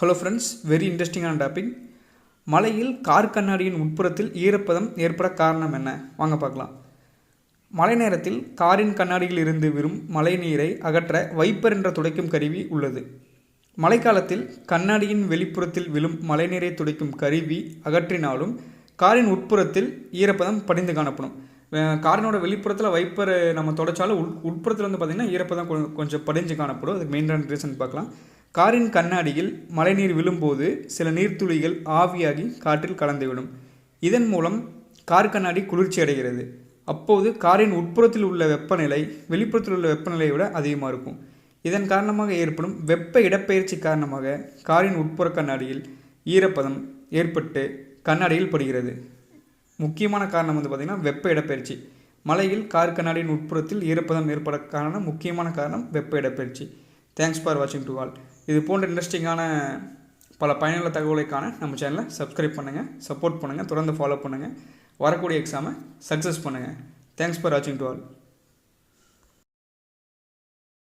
Hello friends very இன்ட்ரெஸ்டிங்கான topic மலையில் car கண்ணாடியின் உட்புறத்தில் ஈரப்பதம் ஏற்பட காரணம் என்ன? வாங்க பார்க்கலாம். மழை நேரத்தில் காரின் கண்ணாடியில் இருந்து வரும் மழை நீரை அகற்ற வைப்பர் என்ற துடைக்கும் கருவி உள்ளது. மழைக்காலத்தில் கண்ணாடியின் வெளிப்புறத்தில் விழும் மழைநீரை துடைக்கும் கருவி அகற்றினாலும் காரின் உட்புறத்தில் ஈரப்பதம் படிந்து காணப்படும். காரினோட வெளிப்புறத்தில் வைப்பர் நம்ம தொடச்சாலும் உள் உட்புறத்தில் வந்து பார்த்திங்கன்னா ஈரப்பதம் கொஞ்சம் படிஞ்சு காணப்படும். அதுக்கு மெயினான ரீசன் பார்க்கலாம். காரின் கண்ணாடியில் மழைநீர் விழும்போது சில நீர்த்துளிகள் ஆவியாகி காற்றில் கலந்துவிடும். இதன் மூலம் கார் கண்ணாடி குளிர்ச்சி அடைகிறது. அப்போது காரின் உட்புறத்தில் உள்ள வெப்பநிலை வெளிப்புறத்தில் உள்ள வெப்பநிலையை விட அதிகமாக இருக்கும். இதன் காரணமாக ஏற்படும் வெப்ப இடப்பெயர்ச்சி காரணமாக காரின் உட்புற கண்ணாடியில் ஈரப்பதம் ஏற்பட்டு கண்ணாடியில் படுகிறது. முக்கியமான காரணம் வந்து பார்த்திங்கன்னா வெப்ப இடப்பெயர்ச்சி. மலையில் கார் கண்ணாடியின் உட்புறத்தில் ஈரப்பதம் ஏற்பட காரணம் முக்கியமான காரணம் வெப்ப இடப்பெயர்ச்சி. தேங்க்ஸ் ஃபார் வாட்சிங் டு ஆல் இது போன்ற இன்ட்ரெஸ்டிங்கான பல பயனுள்ள தகவலைக்கான நம்ம சேனலை சப்ஸ்கிரைப் பண்ணுங்கள் சப்போர்ட் பண்ணுங்கள் தொடர்ந்து ஃபாலோ பண்ணுங்கள் வரக்கூடிய எக்ஸாமை சக்ஸஸ் பண்ணுங்கள் தேங்க்ஸ் ஃபார் வாட்சிங் டு ஆல்